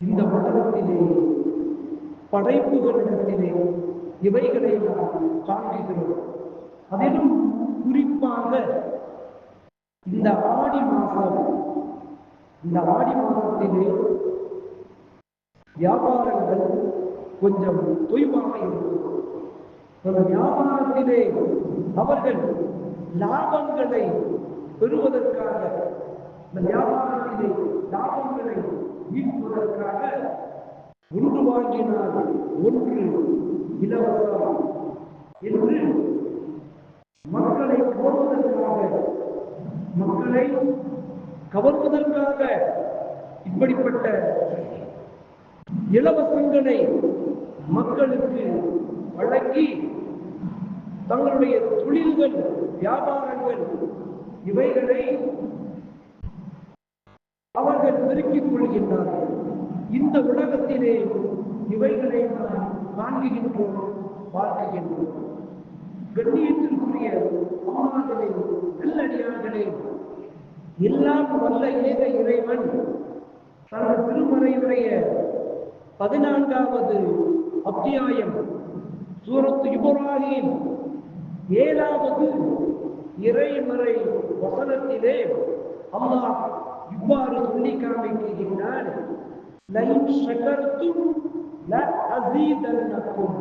இந்த உலகத்திலே படைப்புகளிடத்திலே இவைகளை நாம் காண்கிறோம் அதிலும் குறிப்பாக இந்த ஆடி மாதம் இந்த ஆடி மாதத்திலே வியாபாரங்கள் கொஞ்சம் தொய்வாக இருக்கும். அந்த வியாபாரத்திலே அவர்கள் லாபங்களை பெறுவதற்காக இந்த வியாபாரத்திலே லாபங்களை ஈட்டுவதற்காக ஒன்று வாங்கினால் ஒன்று இலவசம் என்று மக்களை போடுவதற்காக மக்களை கவர்வதற்காக இப்படிப்பட்ட இலவசங்களை மக்களுக்கு வழங்கி தங்களுடைய தொழில்கள் வியாபாரங்கள் இவைகளை அவர்கள் பெருக்கிக் கொள்கின்றார்கள். இந்த உலகத்திலே இவைகளை நாம் காண்கின்றோம் பார்க்கின்றோம் கண்ணியத்திற்குரிய அம்மாக்களே நல்லடியார்களே எல்லாம் வல்ல ஏக இறைவன் தனது திருமறையுடைய பதினான்காவது அத்தியாயம் சூரத்து இப்ராஹிம் ஏழாவது இறைமறை வசனத்திலே அல்லாஹ் இவ்வாறு சொல்லி காமிக்கின்றார் லைன் ஷகர்த்தும் ல அஸீதன்னக்கும்.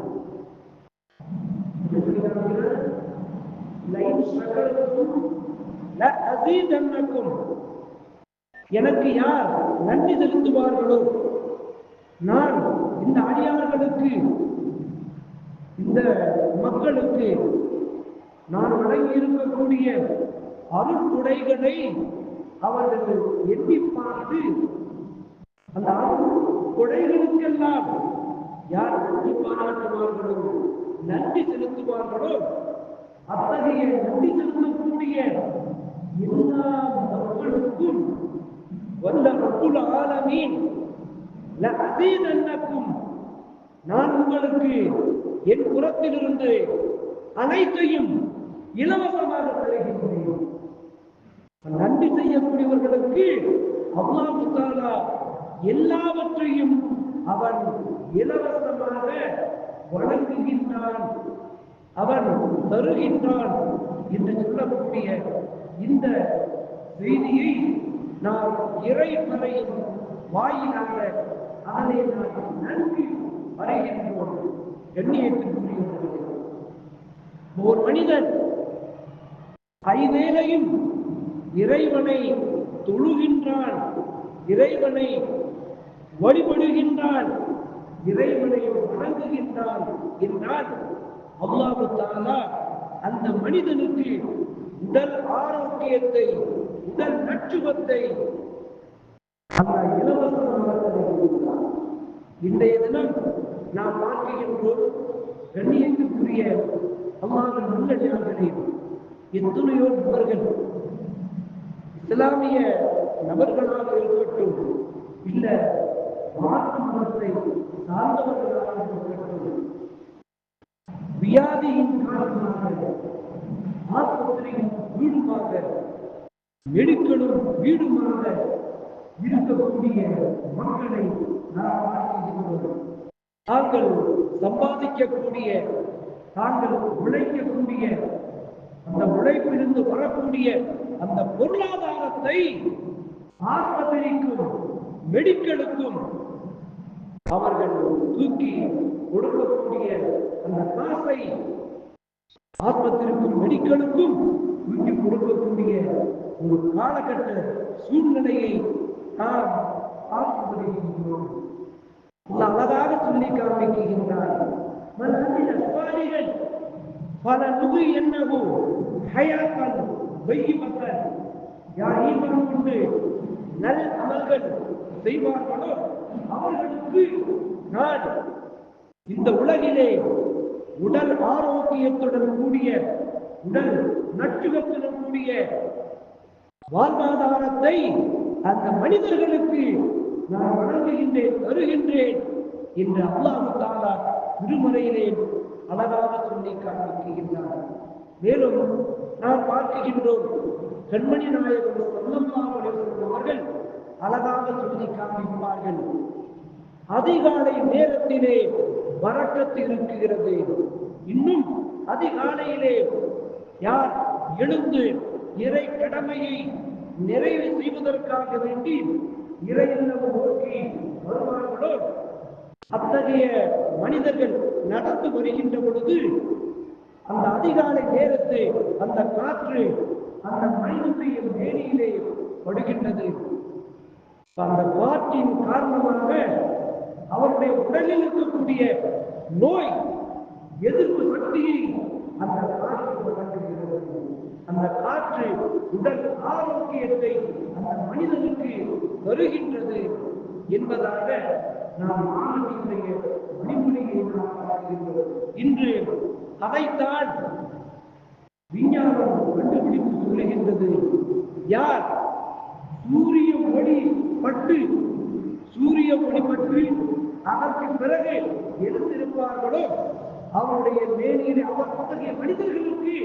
லைன் ஷகர்த்தும் ல அஸீதன்னக்கும். எனக்கு யார் நன்றி செலுத்துவார்களோ? நான் இந்த அடியார்களுக்கு இந்த மக்களுக்கு நான் வழங்கி இருக்கக்கூடிய உடைகளை அவர்கள் எண்ணி பார்த்து அந்த கொடைகளுக்கெல்லாம் யார் நன்றி பாராட்டுவார்களோ நன்றி செலுத்துவார்களோ அத்தகைய நன்றி செலுத்தக்கூடிய எல்லா மக்களுக்கும் வந்த ரப்புல் ஆலமீன் லஅஸீதன்னக்கும் நான் உங்களுக்கு என் புறத்திலிருந்து அனைத்தையும் இலவசமாக தருகின்றேன். நன்றி செய்யக்கூடியவர்களுக்கு அல்லாஹு எல்லாவற்றையும் அவன் இலவசமாக வழங்குகின்றான் அவன் தருகின்றான் என்று சொல்லக்கூடிய இந்த செய்தியை நாம் இறைமறையின் வாயிலாக அதனை நாம் நன்கு வரைகின்றோம் எண்ணியத்திற்குரிய ஒரு மனிதன் ஐவேளையும் இறைவனை தொழுகின்றான். இறைவனை வழிபடுகின்றான். இறைவனை வணங்குகின்றான் என்றால் அல்லாஹு தாலா அந்த மனிதனுக்கு உடல் ஆரோக்கியத்தை உடல் நச்சுவத்தை அந்த இலவசமாக இன்றைய தினம் நாம் பார்க்கின்றோம் கண்ணியத்துக்குரிய அல்லாவின் நல்லடியார்களே எத்தனையோ நபர்கள் இஸ்லாமிய நபர்களாக இருக்கட்டும் இல்ல மாற்று மதத்தை சார்ந்தவர்களாக இருக்கட்டும் வியாதியின் காரணமாக ஆஸ்பத்திரியின் வீடுமாக மெடிக்கலும் வீடுமாக இருக்கக்கூடிய மக்களை நாம் பார்க்கின்றோம் தாங்கள் சம்பாதிக்கக்கூடிய தாங்கள் உழைக்கக்கூடிய அந்த உழைப்பிலிருந்து வரக்கூடிய அந்த பொருளாதார பொருளாதாரத்தை ஆஸ்பத்திரிக்கும் மெடிக்கலுக்கும் அவர்கள் தூக்கி கொடுக்கக்கூடிய அந்த காசை ஆஸ்பத்திரிக்கும் மெடிக்கலுக்கும் தூக்கி கொடுக்கக்கூடிய ஒரு காலகட்ட சூழ்நிலையை நாம் பார்த்து வருகின்றோம் அழகாக சொல்லி காமிக்கின்றார் பல அமில என்னவோ ஃபலனுஹி என்னஹு ஹயாத்தன் வையிபத்தன் யார் ஈமான் கொண்டு நல் அமல்கள் செய்வார்களோ அவர்களுக்கு நான் இந்த உலகிலே உடல் ஆரோக்கியத்துடன் கூடிய உடல் நச்சுகத்துடன் கூடிய வாழ்வாதாரத்தை அந்த மனிதர்களுக்கு நான் வழங்குகின்றேன் தருகின்றேன் என்று அல்லாஹு தாலா திருமறையிலே அழகாக சொல்லி காண்பிக்கின்றார் மேலும் நாம் பார்க்கின்றோம். கண்மணி நாயகர் சொல்லமாக அவர்கள் அழகாக சொல்லி காண்பிப்பார்கள். அதிகாலை நேரத்திலே வரக்கத்து இருக்குகிறது இன்னும் அதிகாலையிலே யார் எழுந்து இறை கடமையை நிறைவு செய்வதற்காக வேண்டி இறை நோக்கி வருவார்களோ? அத்தகைய மனிதர்கள் நடந்து வருகின்ற பொழுது அந்த அதிகாலை நேரத்து அந்த காற்று அந்த மனிதனுடைய மேனியிலே படுகின்றது. அந்த காற்றின் காரணமாக அவருடைய உடலில் இருக்கக்கூடிய நோய் எதிர்ப்பு சக்தியை அந்த காற்று வழங்குகிறது அந்த காற்று உடல் ஆரோக்கியத்தை அந்த மனிதனுக்கு வருகின்றது என்பதாக நாம் ஆரோக்கிய வழிமுறையை நாம் பார்க்கின்றோம். இன்று அதைத்தான் விஞ்ஞானம் கண்டுபிடித்து சொல்லுகின்றது. யார்? சூரிய ஒளி பட்டு சூரிய ஒளி பட்டு அதற்கு பிறகு எழுந்திருப்பார்களோ? அவருடைய மேனியில் அவர் அத்தகைய மனிதர்களுக்கு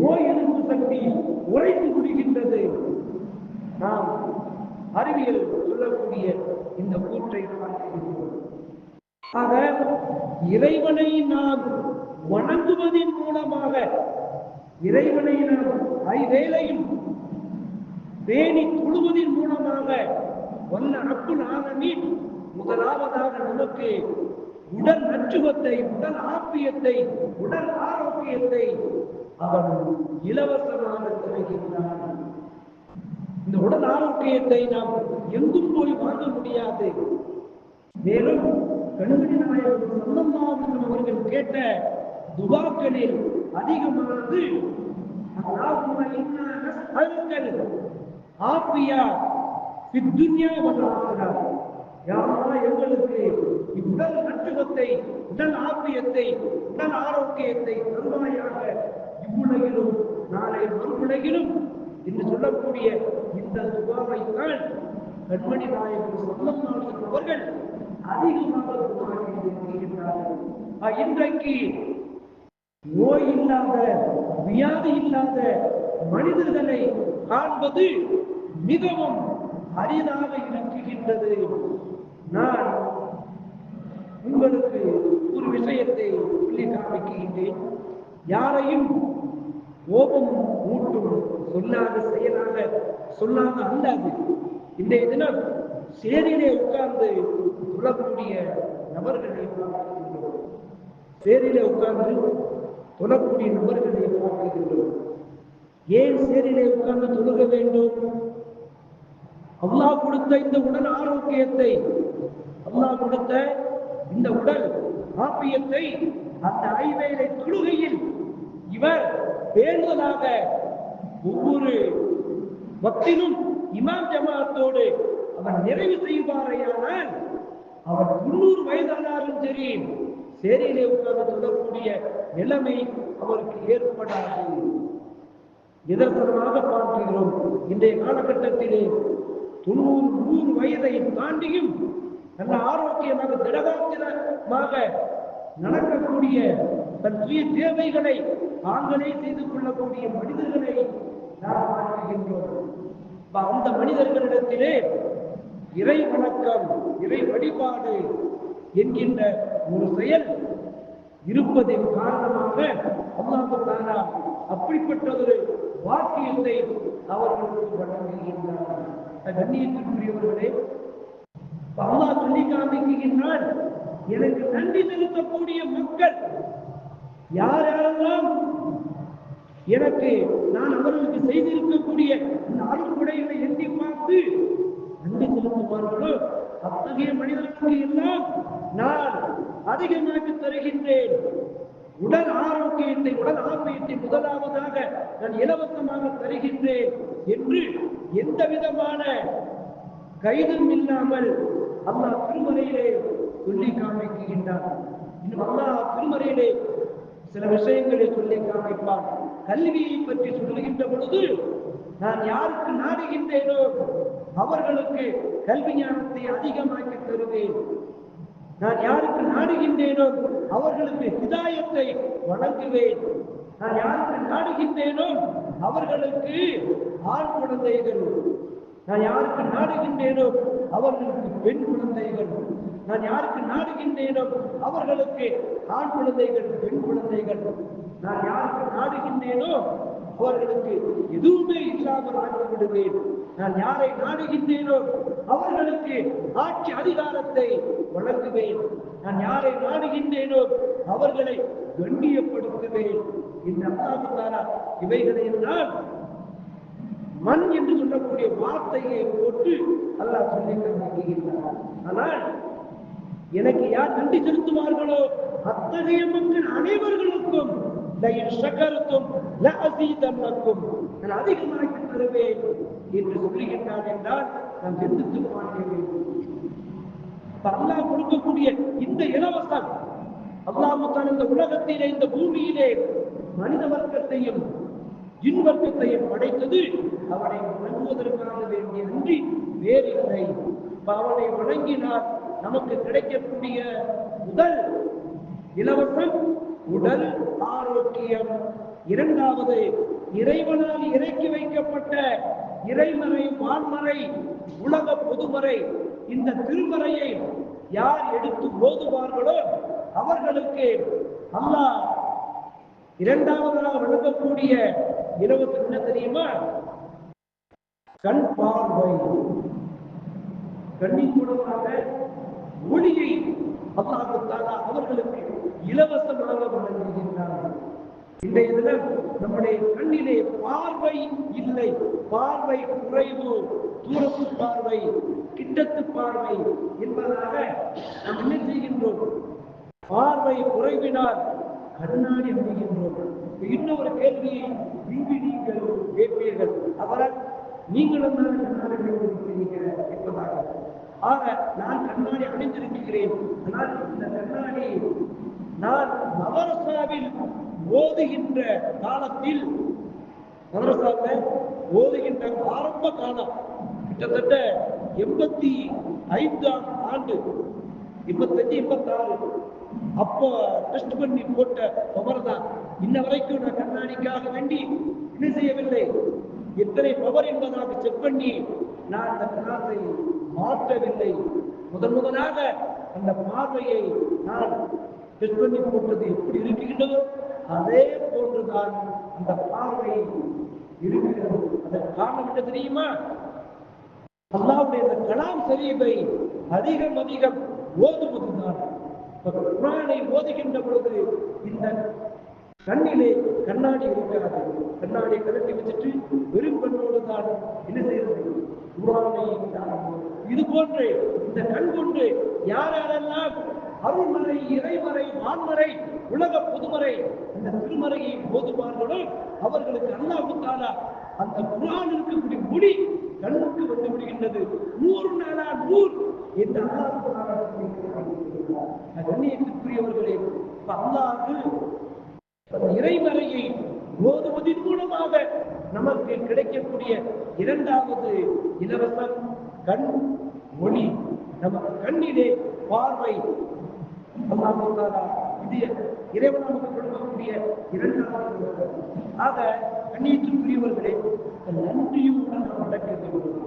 நோய் எதிர்ப்பு சக்தி உரைத்து விடுகின்றது நாம் அறிவியல் சொல்லக்கூடிய இந்த கூற்றை பார்க்கின்றோம். ஆக இறைவனை நாம் வணங்குவதன் மூலமாக இறைவனை நாம் ஐவேளையும் பேணி தொழுவதன் மூலமாக வல்ல அப்புல் ஆலமீன் முதலாவதாக நமக்கு உடல் நச்சுவத்தை உடல் ஆப்பியத்தை உடல் ஆரோக்கியத்தை அவன் இலவசமாக தருகின்றான். இந்த உடல் ஆரோக்கியத்தை நாம் எங்கும் போய் வாங்க முடியாது. மேலும் கழுவடி நாயகம் சம்பந்தமாகும் அவர்கள் கேட்ட துபாக்களில் அதிகமானது ஆப்பியா துன்யா வந்தார்கள் யாரா எங்களுக்கு உடல் நட்டுகத்தை உடல் ஆப்பியத்தை உடல் ஆரோக்கியத்தை நன்மையாக இவ்வுலகிலும் நாளை மறுவுலகிலும் என்று சொல்லக்கூடிய இந்த சுபாவை தான் கண்மணி நாயகர் சொல்லமானவர்கள் அதிகமாக இன்றைக்கு நோய் இல்லாத வியாதி இல்லாத மனிதர்களை காண்பது மிகவும் அரிதாக இருக்குகின்றது நான் உங்களுக்கு ஒரு விஷயத்தை சொல்லி காமிக்கின்றேன் யாரையும் கோபம் ஊட்டும் சொல்லாத செயலாக சொல்லாத அல்லாது இன்றைய தினம் சேரிலே உட்கார்ந்து சொல்லக்கூடிய நபர்களை பார்க்கின்றோம். சேரிலே உட்கார்ந்து தொழக்கூடிய நபர்களை பார்க்கின்றோம். ஏன் சேரிலே உட்கார்ந்து தொழுக வேண்டும்? அல்லாஹ் கொடுத்த இந்த உடல் ஆரோக்கியத்தை அல்லாஹ் கொடுத்த இந்த உடல் ஆப்பியத்தை அந்த ஐவேளை தொழுகையில் இவர் பேருவதாக ஒவ்வொரு பக்திலும் இமாம் ஜமாத்தோடு அவர் நிறைவு செய்வாரையானால் அவர் முன்னூறு வயதானாலும் சரி சேரியிலே உட்கார்ந்து சொல்லக்கூடிய நிலைமை அவருக்கு ஏற்படாது. நிதர்சனமாக பார்க்கிறோம் இன்றைய காலகட்டத்திலே தொண்ணூறு நூறு வயதை தாண்டியும் நல்ல ஆரோக்கியமாக திடகாத்திரமாக நடக்கக்கூடிய தன் சுய தேவைகளை தாங்களே செய்து கொள்ளக்கூடிய மனிதர்களை நாம் பார்க்கின்றோம். அந்த மனிதர்களிடத்திலே இறை வணக்கம் இறை வழிபாடு என்கின்ற ஒரு செயல் இருப்பதின் காரணமாக அல்லாஹ் தாலா அப்படிப்பட்ட ஒரு வாக்கியத்தை அவர்களுக்கு வழங்குகின்றார். கண்ணியத்திற்குரியவர்களே அல்லாஹ் சொல்லி காண்பிக்கின்றான் எனக்கு நன்றி செலுத்தக்கூடிய மக்கள் யார் யாரெல்லாம் எனக்கு நான் அவர்களுக்கு செய்திருக்கக்கூடிய இந்த அருள்குடைகளை எண்ணி பார்த்து அன்பு செலுத்துவார்களோ அத்தகைய மனிதர்களுக்கு எல்லாம் நான் அதிகமாக தருகின்றேன். உடல் ஆரோக்கியத்தை உடல் ஆரோக்கியத்தை முதலாவதாக நான் இலவசமாக தருகின்றேன் என்று எந்த விதமான கைதும் இல்லாமல் அல்லாஹ் திருமறையிலே சொல்லி காண்பிக்கின்றார் இன்னும் அல்லாஹ் திருமறையிலே சில விஷயங்களை சொல்லி காண்பிப்பான் கல்வியை பற்றி சொல்லுகின்ற பொழுது நான் யாருக்கு நாடுகின்றேனோ அவர்களுக்கு கல்வி ஞானத்தை அதிகமாக்கி தருவேன். நான் யாருக்கு நாடுகின்றேனோ அவர்களுக்கு ஹிதாயத்தை வழங்குவேன். நான் யாருக்கு நாடுகின்றேனோ அவர்களுக்கு ஆண் குழந்தைகள். நான் யாருக்கு நாடுகின்றேனோ அவர்களுக்கு பெண் குழந்தைகள். நான் யாருக்கு நாடுகின்றேனோ அவர்களுக்கு ஆண் குழந்தைகள் பெண் குழந்தைகள். நான் யாருக்கு நாடுகின்றேனோ அவர்களுக்கு எதுவுமே இல்லாமல் ஆக்கிவிடுவேன் நான் யாரை நாடுகின்றேனோ அவர்களுக்கு ஆட்சி அதிகாரத்தை வழங்குவேன். நான் யாரை நாடுகின்றேனோ அவர்களை கண்ணியப்படுத்துவேன். இந்த அல்லாஹ் இவைகளை எல்லாம் மண் என்று சொல்லக்கூடிய வார்த்தையை போட்டு அல்லாஹ் சொல்லி காண்பிக்கின்றார் ஆனால் எனக்கு யார் நன்றி செலுத்துவார்களோ அத்தகைய மக்கள் அனைவர்களுக்கும் லயின் சகரத்தும் லஅசீதன்னக்கும் நான் அதிகமாக்கி தருவேன் என்று சொல்லுகின்றான் என்றால் நாம் சிந்தித்து பார்க்க வேண்டும் அல்லாஹ் கொடுக்கக்கூடிய இந்த இலவசம் அல்லாஹ் இந்த உலகத்திலே இந்த பூமியிலே மனித வர்க்கத்தையும் இன்வர்க்கத்தையும் படைத்தது. அவனை வணங்குவதற்காக வேண்டிய அன்றி வேறில்லை. அவனை வணங்கினால் நமக்கு கிடைக்கக்கூடிய முதல் இலவசம் உடல் ஆரோக்கியம். இரண்டாவது இறைவனால் இறக்கி வைக்கப்பட்ட இறைமறை வான்மறை உலக பொதுமறை. இந்த திருமறையை யார் எடுத்து ஓதுவார்களோ அவர்களுக்கு அல்லாஹ் இரண்டாவதாக விளங்கக்கூடிய இரவு என்ன தெரியுமா? கண் பார்வை. கண்ணின் மூலமாக ஒளியை அல்லாஹு அவர்களுக்கு இலவச இலவசமாக வழங்குகின்றார்கள். இன்றைய தினம் நம்முடைய கண்ணிலே பார்வை இல்லை. பார்வை குறைவு தூரத்து பார்வை கிட்டத்து பார்வை என்பதாக நாம் என்ன செய்கின்றோம் பார்வை குறைவினால் கண்ணாடி அணிகின்றோம் இன்னொரு கேள்வியை இங்கு நீங்கள் கேட்பீர்கள். அவரால் நீங்களும் தான் கண்ணாடி அணிந்திருக்கிறீங்க என்பதாக. ஆக நான் கண்ணாடி அணிந்திருக்கிறேன். ஆனால் இந்த கண்ணாடி நான் மதரசாவில் ஓதுகின்ற காலத்தில் மதரசாவில் ஓதுகின்ற ஆரம்ப காலம் கிட்டத்தட்ட எண்பத்தி ஐந்தாம் ஆண்டு எண்பத்தஞ்சு எண்பத்தாறு. அப்போ டெஸ்ட் பண்ணி போட்ட பவர் தான் இன்ன வரைக்கும் நான் கண்ணாடிக்காக வேண்டி என்ன செய்யவில்லை? எத்தனை பவர் என்பதாக செக் பண்ணி நான் அந்த கிளாஸை மாற்றவில்லை. முதன் முதலாக அந்த பார்வையை நான் டெஸ்ட் பண்ணி போட்டது எப்படி இருக்கின்றதோ அதே போன்றுதான் அந்த பார்வை இருக்கிறது. அதற்கு காரணம் என்ன தெரியுமா? அல்லாவுடைய அந்த கலாம் சரீபை அதிகம் அதிகம் ஓதுவதுதான். குரானை ஓதுகின்ற பொழுது இந்த கண்ணிலே கண்ணாடி இருக்காது கண்ணாடி கலட்டி வச்சுட்டு வெறும் கண்ணோடு தான் என்ன செய்யறது குரானை இது போன்று இந்த கண் கொண்டு யார் யாரெல்லாம் அருள்மறை இறைமறை வான்மறை உலக பொதுமறை இந்த திருமறையை ஓதுவார்களோ அவர்களுக்கு அண்ணாவுத்தானா அந்த குர்ஆன் இருக்கக்கூடிய முடி கண்ணுக்கு வந்து விடுகின்றது. நூறு நாளா நூறு இந்த அல்லாஹ் தாலா கண்ணியத்திற்குரியவர்களே இறைமறையை ஓதுவதன் மூலமாக நமக்கு கிடைக்கக்கூடிய இரண்டாவது இலவசம் கண் ஒளி நமக்கு கண்ணிலே பார்வை அல்லாஹ் இது இறைவன் நமக்கு கொடுக்கக்கூடிய இரண்டாவது இலவசம். ஆக கண்ணியத்திற்குரியவர்களே இந்த நன்றியுடன் நாம் நடக்க வேண்டும்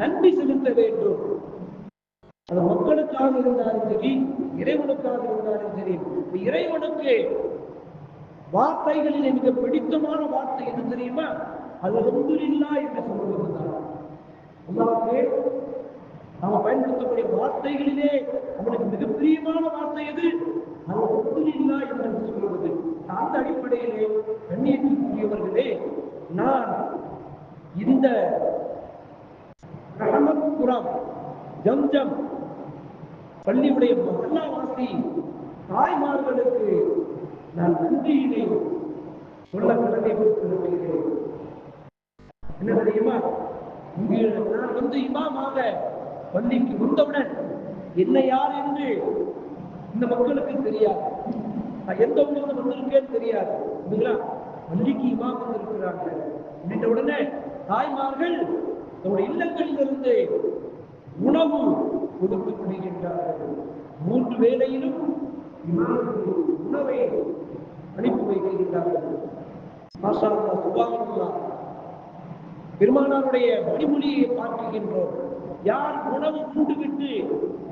நன்றி செலுத்த வேண்டும். அது மக்களுக்காக இருந்தாலும் சரி இறைவனுக்காக இருந்தாலும் சரி இறைவனுக்கு வார்த்தைகளிலே மிக பிடித்தமான வார்த்தை என்ன தெரியுமா? அது அல்ஹம்துலில்லா என்று சொல்வதுதான் அல்லாஹ்வுக்கு நாம பயன்படுத்தக்கூடிய வார்த்தைகளிலே அவனுக்கு மிக பிரியமான வார்த்தை எது? அல்ஹம்துலில்லா என்று சொல்வது அந்த அடிப்படையிலே கண்ணியத்திற்குரியவர்களே நான் இந்த ரஹமத் ஜம்ஜம் பள்ளியுடைய மகல்லாவாசி தாய்மார்களுக்கு நான் நன்றியினை சொல்ல கடமைப்பட்டிருக்கிறேன் என்ன தெரியுமா? இங்கு நான் வந்து இமாமாக பள்ளிக்கு வந்தவுடன் என்ன யார் என்று இந்த மக்களுக்கு தெரியாது. நான் எந்த ஊர்ல வந்திருக்கேன்னு தெரியாது. இல்லைங்களா பள்ளிக்கு இமாம் வந்திருக்கிறாங்க அப்படின்ற உடனே தாய்மார்கள் தன்னுடைய இல்லங்களிலிருந்து உணவு கொடுக்கப்படுகின்றார்கள். மூன்று வேளையிலும் உணவை அனுப்பி வைக்கின்றார்கள். பெருமானாருடைய வழிமொழியை பார்க்கின்றோம். யார் உணவு உண்டுவிட்டு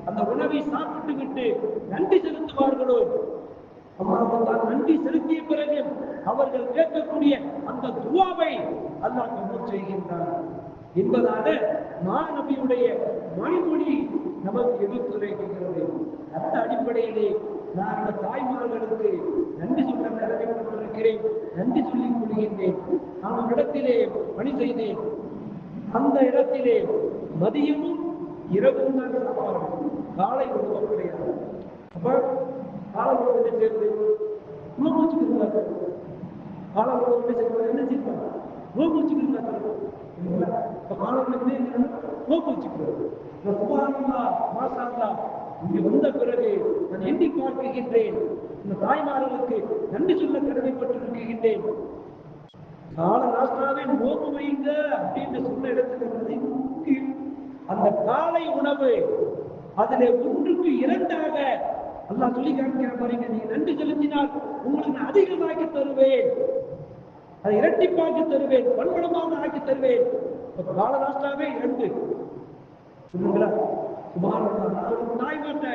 அந்த உணவை சாப்பிட்டு விட்டு நன்றி செலுத்துவார்களோ? அல்லாஹ் நன்றி செலுத்திய பிறகு அவர்கள் கேட்கக்கூடிய அந்த துவாவை அல்லாஹ் கபூல் செய்கின்றார் என்பதால மாநபியுடைய மொழிமொழி நமக்கு எடுத்துரைக்கிறது அந்த அடிப்படையிலே நான் அந்த தாய்மார்களுக்கு நன்றி சொல்ல கடமைப்பட்டிருக்கிறேன் நன்றி சொல்லிக் கொள்கின்றேன் நான் இடத்திலே பணி செய்தேன். அந்த இடத்திலே மதியமும் இரவும் தான் சாப்பாடு. காலை உணவு கிடையாது. அப்ப காலை உணவு என்ன செய்வது உணவு வச்சுக்கிறாங்க காலை உணவு என்ன செய்வது என்ன செய்வாங்க நோக்கு வச்சுக்கிறாங்க இப்ப காலை உணவு என்ன நோக்கு வச்சுக்கிறது மாசாந்தா இங்கு வந்த பிறகு நான் எண்ணி பார்க்கின்றேன் இந்த தாய்மார்களுக்கு நன்றி சொல்ல கடமைப்பட்டிருக்கின்றேன். கால நாஸ்தாவை நோக்கு வைங்க அப்படின்னு சொன்ன இடத்துல வந்து அந்த காலை உணவு அதிலே ஒன்றுக்கு இரண்டாக அல்லாஹ் சொல்லி காமிக்கிற பாருங்க நீங்க நன்றி செலுத்தினால் உங்களுக்கு நான் அதிகமாக்கி தருவேன். அதை இரட்டிப்பாக்கி தருவேன் பன்மடமாக ஆக்கி தருவேன். இப்ப கால நாஸ்தாவே இரண்டு. சொல்லுங்களா? சுமாரா ஒரு தாய்மாட்ட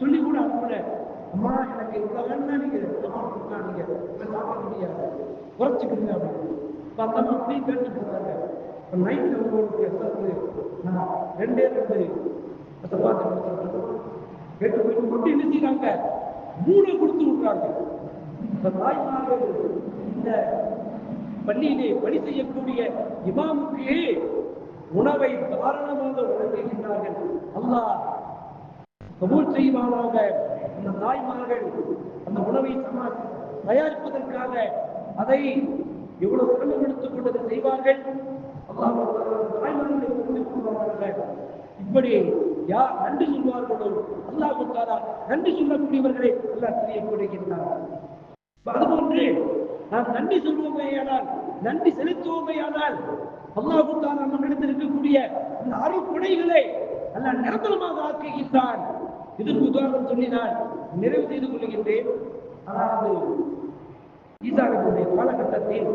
சொல்லி கூட அனுப்புனேன் அம்மா எனக்கு இவ்வளவு வேணா நீங்க சாப்பாடு கொடுக்கலாம் நீங்க இப்ப சாப்பிட முடியாது. குறைச்சிக்கிறீங்க அப்படின்னு. இப்ப அந்த அம்மா கேட்டு போறாங்க இப்ப நைட்ல உங்களுக்கு நம்ம நான் ரெண்டே ரெண்டு சப்பாத்தி பார்த்து கேட்டு போயிட்டு மட்டும் என்ன செய்யறாங்க மூணு கொடுத்து விடுறாங்க இந்த தாய்மார்கள் இந்த பள்ளியிலே பணி செய்யக்கூடிய இமாமுக்கு உணவை தாராளமாக வழங்குகின்றார்கள். அல்லாஹ் கபூல் செய்வானாக. அந்த தாய்மார்கள் அந்த உணவை தயாரிப்பதற்காக அதை எவ்வளவு சிரமப்படுத்திக் கொண்டது செய்வார்கள்? தாய்மார்களை புரிந்து இப்படி யார் நன்றி சொல்வார்களோ? அல்லாஹ் கொடுத்தாரா நன்றி சொல்லக்கூடியவர்களை அல்லாஹ் தெரியப்படுகின்றார் அதுபோன்று நாம் நன்றி சொல்வோமேயானால் நன்றி செலுத்துவோமேயானால் அல்லாஹு தான் நம்மிடத்தில் இருக்கக்கூடிய அந்த அருக்குடைகளை அல்ல நிரந்தரமாக ஆக்குகின்றான். இதற்கு உதாரணம் சொல்லி நான் நிறைவு செய்து கொள்கின்றேன். அதாவது ஈசாவினுடைய காலகட்டத்தில்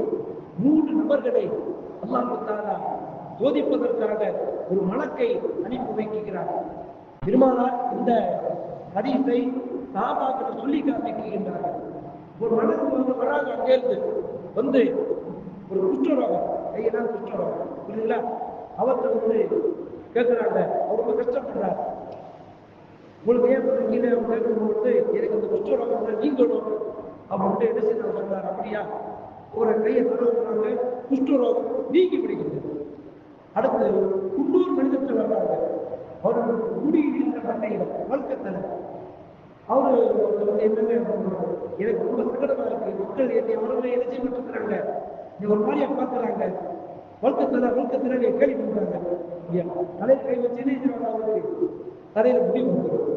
மூன்று நபர்களை அல்லாஹு தாலா சோதிப்பதற்காக ஒரு மலக்கை அனுப்பி வைக்கிறார். பெருமானார் இந்த ஹதீஸை சாபாக்கள் சொல்லி காமிக்கின்றார்கள் ஒரு மனது வந்து வராங்க அங்கேருந்து வந்து ஒரு குஷ்டரோகம் கையெல்லாம் குஷ்டரோகம் புரியுதுங்களா? அவர்கிட்ட வந்து கேட்குறாங்க. அவர் ரொம்ப கஷ்டப்படுறார். உங்களுக்கு ஏன் இப்படி கீழே கேட்கும்போது எனக்கு அந்த குஷ்டரோகம் நீங்கணும். அப்படின்ட்டு என்ன செய்ய சொன்னார் அப்படியா? ஒரு கையை தடவுறாங்க குஷ்டரோகம் நீங்கி விடுகிறது. அடுத்து குன்னூர் மனிதத்தில் வர்றாங்க அவர் முடி இருக்கிற வழக்கத்தில் அவரு என்னமே எனக்கு ரொம்ப சங்கடமா இருக்கு. மக்கள் என்னை உடனே என்ன செய்ய இருக்கிறாங்க நீ ஒரு மாதிரியா பாக்குறாங்க வழக்கத்தில் வழக்கத்தில் நீ கேள்வி பண்றாங்க இல்லையா கை வச்சு என்ன அவருக்கு தலையில முடிவு வந்துடும்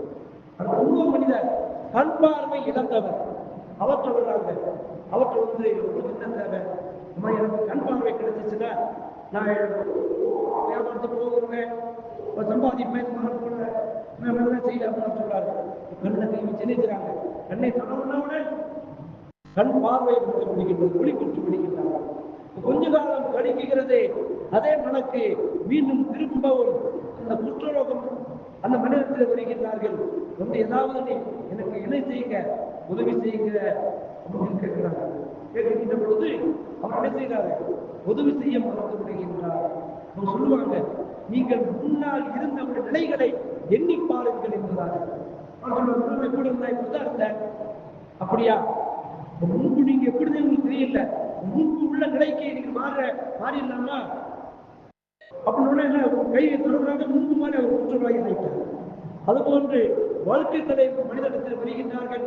அந்த இன்னொரு மனிதர் கண் பார்வை இழந்தவர். அவற்றை வர்றாங்க அவற்றை வந்து உங்களுக்கு என்ன தேவை அம்மா எனக்கு கண் பார்வை கிடைச்சிச்சுன்னா நான் வியாபாரத்துக்கு போகிறேன் சம்பாதிப்பேன் மகன் கூட நான் நல்லா செய்யல அப்படின்னு சொல்றாரு. கண்ணை கை வச்சு கண்ணை தொடர்ந்தவுடன் கண் பார்வை கொடுத்து விடுகின்றது ஒளி கொடுத்து விடுகின்றார்கள் கொஞ்ச காலம் கழிக்குகிறதே அதே மனக்கு மீண்டும் திரும்பவும் அந்த குற்றரோகம் அந்த மனிதத்தில் வருகின்றார்கள். வந்து ஏதாவது நீ எனக்கு என்ன செய்யுங்க உதவி செய்யுங்க அப்படின்னு கேட்கிறாங்க. கேட்கின்ற பொழுது அவர் என்ன செய்கிறாரு? உதவி செய்ய மறந்து விடுகின்றார் அவர் சொல்லுவாங்க நீங்கள் முன்னால் இருந்த ஒரு நிலைகளை எண்ணி பாருங்கள் என்பதாக "நான் எப்படி இருந்தா இப்படிதான் இருந்தேன். அப்படியா? முன்பு நீங்க எப்படி உங்களுக்கு தெரியல. முன்பு உள்ள நிலைக்கு நீங்க மாற மாறிடலாமா? அப்படின்னு என்ன கையை தொடர்பாக முன்பு மாதிரி அவர் குற்றவாளி ஆயிட்டார் அதுபோன்று வாழ்க்கை தடை மனிதனிடத்தில் வருகின்றார்கள்.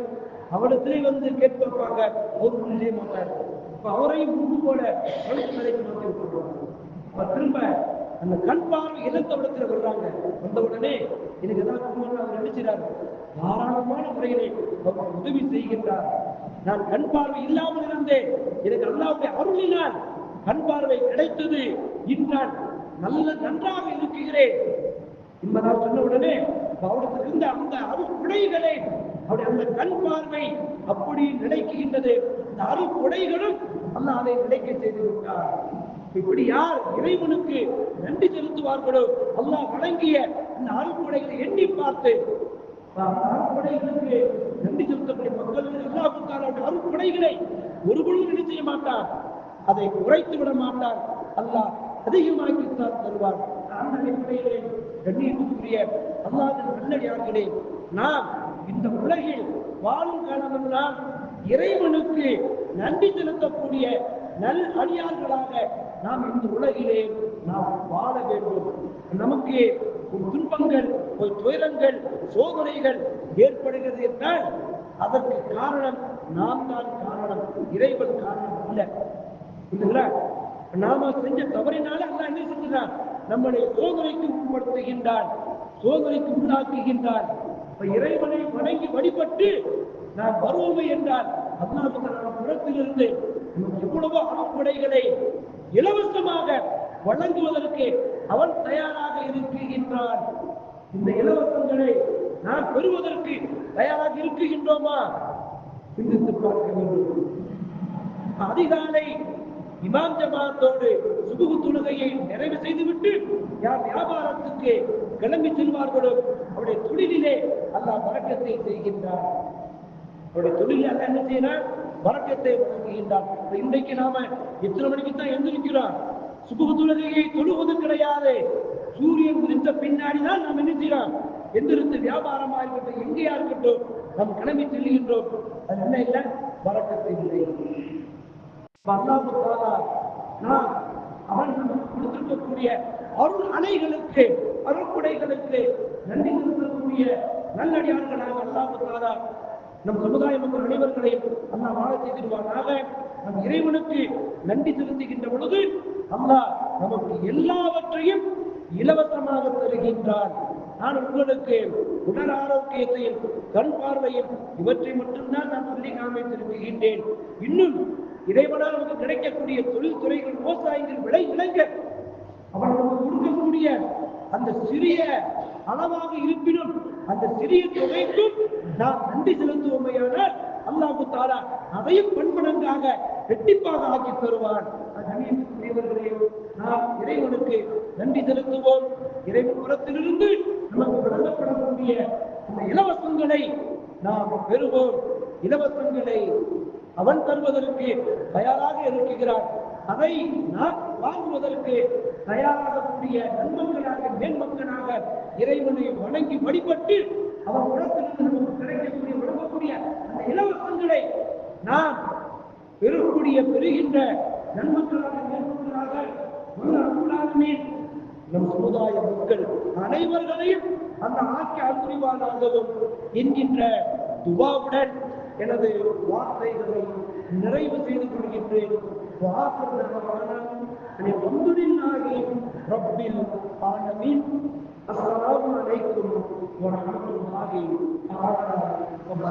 அவரிடத்திலே வந்து கேட்டு வைப்பாங்க ஒரு செய்ய மாட்டார் இப்ப அவரையும் முன்பு போல வாழ்க்கை தடைக்கு மாற்றி விட்டுருவாங்க அப்ப திரும்ப அந்த கண் பார்வை இழந்த இடத்துல வர்றாங்க. வந்த உடனே எனக்கு ஏதாவது அவர் நினைச்சிடாரு தாராளமான முறையிலே அவர் உதவி செய்கின்றார். நான் கண் பார்வை இல்லாமல் இருந்தேன் எனக்கு அல்லாவுடைய அருளினால் கண் பார்வை கிடைத்தது இன்றான் நல்ல நன்றாக இருக்கிறேன் என்பதாக சொன்ன உடனே அவளுக்கு இருந்த அந்த அருக்குடைகளை அவருடைய அந்த கண் பார்வை அப்படி நிலைக்குகின்றது அந்த அருக்குடைகளும் அல்லாஹ் அதை நிலைக்க செய்திருக்கிறார் இப்படி யார் இறைவனுக்கு நன்றி செலுத்துவார்களோ அல்லாஹ் வழங்கிய இந்த அருக்குடைகளை எண்ணி பார்த்து அருக்குடைகளுக்கு நன்றி செலுத்தக்கூடிய மக்கள் அல்லாஹுக்கான அருக்குடைகளை ஒரு பொழுதும் என்ன செய்ய மாட்டார். அதை குறைத்து விட மாட்டார். அல்லாஹ் அதிகமாக்கி தருவார். அந்த அடிப்படையிலே கண்ணியத்துக்குரிய அல்லாத நல்லடியார்களே நாம் இந்த உலகில் வாழும் காலமெல்லாம் இறைவனுக்கு நன்றி செலுத்தக்கூடிய நல் அடியார்களாக நாம் இந்த உலகிலே நாம் வாழ வேண்டும். நமக்கு ஒரு துன்பங்கள் ஒரு துயரங்கள் சோதனைகள் ஏற்படுகிறது என்றால் அதற்கு காரணம் நாம் தான் காரணம் இறைவன் காரணம் இல்லை நாம செஞ்ச தவறினால அல்ல என்ன செஞ்சான் நம்மளை சோதனைக்கு உட்படுத்துகின்றான் சோதனைக்கு உள்ளாக்குகின்றான். இறைவனை வணங்கி வழிபட்டு நான் வருவோமே என்றால் அல்லாஹ் புறத்திலிருந்து நமக்கு எவ்வளவோ அனுப்படைகளை இலவசமாக வழங்குவதற்கு அவன் தயாராக இருக்குகின்றான் இந்த இலவசங்களை நாம் பெறுவதற்கு தயாராக இருக்குகின்றோமா சிந்தித்து பார்க்க வேண்டும். அதிகாலை இமாம் ஜமாத்தோடு சுபுகு தொழுகையை நிறைவு செய்துவிட்டு யார் வியாபாரத்துக்கு கிளம்பி செல்வார்களோ அவருடைய தொழிலிலே அல்லாஹ் வழக்கத்தை செய்கின்றார் அவருடைய தொழிலில் அல்ல என்ன செய்யறார் வழக்கத்தை வழங்குகின்றார் இன்றைக்கு நாம எத்தனை மணிக்கு தான் எழுந்திருக்கிறோம்? சுபுகு தொழுகையை தொழுவது கிடையாது. சூரியன் உதித்த பின்னாடிதான் நாம் என்ன செய்யறோம் எந்திருந்து வியாபாரமா இருக்கட்டும் எங்கேயா இருக்கட்டும் நாம் கிளம்பி செல்கின்றோம். அது என்ன இல்லை? வழக்கத்தை இல்லை நாம் அவன் கொடுத்திருக்கக்கூடிய அருள் அணைகளுக்கு அருள்குடைகளுக்கு நன்றி செலுத்தக்கூடிய நல்லடியார்களாக அல்லாஹு தாலா நம் சமுதாய மக்கள் அனைவர்களையும் அண்ணா வாழ செய்திருவானாக நம் இறைவனுக்கு நன்றி செலுத்துகின்ற பொழுது அல்லாஹ் நமக்கு எல்லாவற்றையும் இலவசமாக தருகின்றான் நான் உங்களுக்கு உடல் ஆரோக்கியத்தையும் கண் பார்வையும் இவற்றை மட்டும்தான் நான் சொல்லி காமித்திருக்கின்றேன். இன்னும் இறைவனால் நமக்கு கிடைக்கக்கூடிய தொழில்துறைகள் விவசாயிகள் விளை விளங்க அவன் நமக்கு கொடுக்கக்கூடிய அந்த சிறிய அளவாக இருப்பினும் அந்த சிறிய தொகைக்கும் நாம் நன்றி செலுத்துவோமையானால் அல்லாஹு தாரா அதையும் பண்பனங்காக வெட்டிப்பாக ஆக்கி தருவான். நாம் இறைவனுக்கு நன்றி செலுத்துவோம். இறைவன் புறத்திலிருந்து நமக்கு வழங்கப்படக்கூடிய அந்த இலவசங்களை நாம் பெறுவோம். இலவசங்களை அவன் தருவதற்கு தயாராக இருக்கிறான். அதை நாம் வாங்குவதற்கு தயாராகக்கூடிய நண்பர்களாக மேன்மக்களாக இறைவனை வணங்கி வழிபட்டு அவன் உலகத்திலிருந்து நமக்கு கிடைக்கக்கூடிய வழங்கக்கூடிய அந்த இலவசங்களை நாம் பெறக்கூடிய பெறுகின்ற நண்பர்களாக மேன்மக்களாக நம் சமுதாய மக்கள் அனைவர்களையும் அந்த ஆக்கி அன்புரிவானாகவும் என்கின்ற துபாவுடன் எனது வார்த்தைகளை நிறைவு செய்து கொள்கின்றேன் وآخر دعوانا أن الحمد لله رب العالمين السلام عليكم ورحمة الله تعالى وبركاته